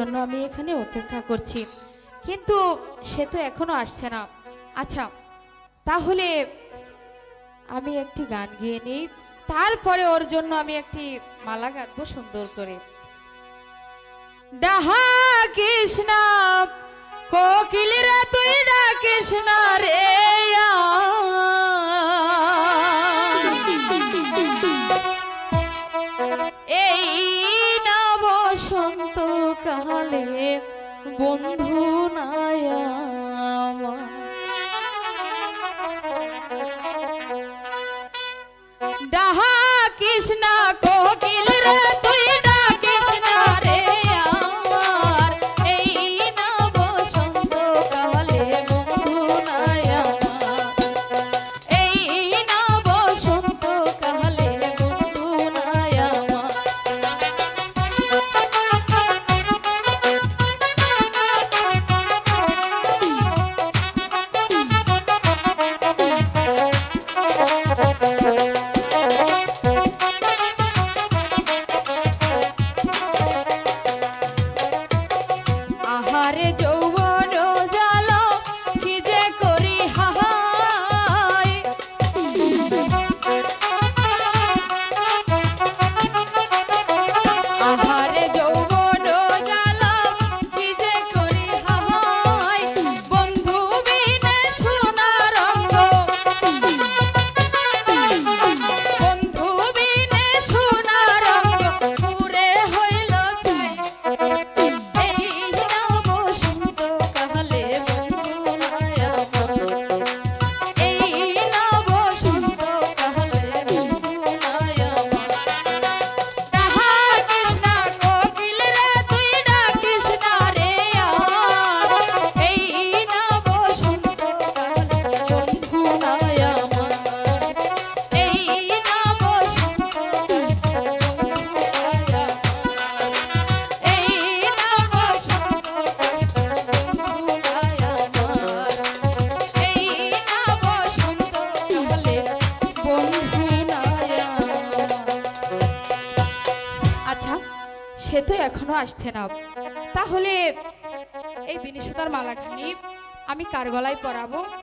আমি এখানে অপেক্ষা করছি। কিন্তু সে তো এখনও আসছে না। আচ্ছা তাহলে আমি একটি গান গিয়ে নিই। তারপরে ওর জন্য আমি একটি মালা গাঁথবো সুন্দর করে। ডাহা কৃষ্ণ কোকিল তুই ডাকিস না রে। বন্ধু নায়ামা। ডাহা কৃষ্ণ আহারে যৌবন সে তো এখনও আসছে না। তাহলে এই বিনিশতার মালাখানি আমি কার গলায় পরাবো।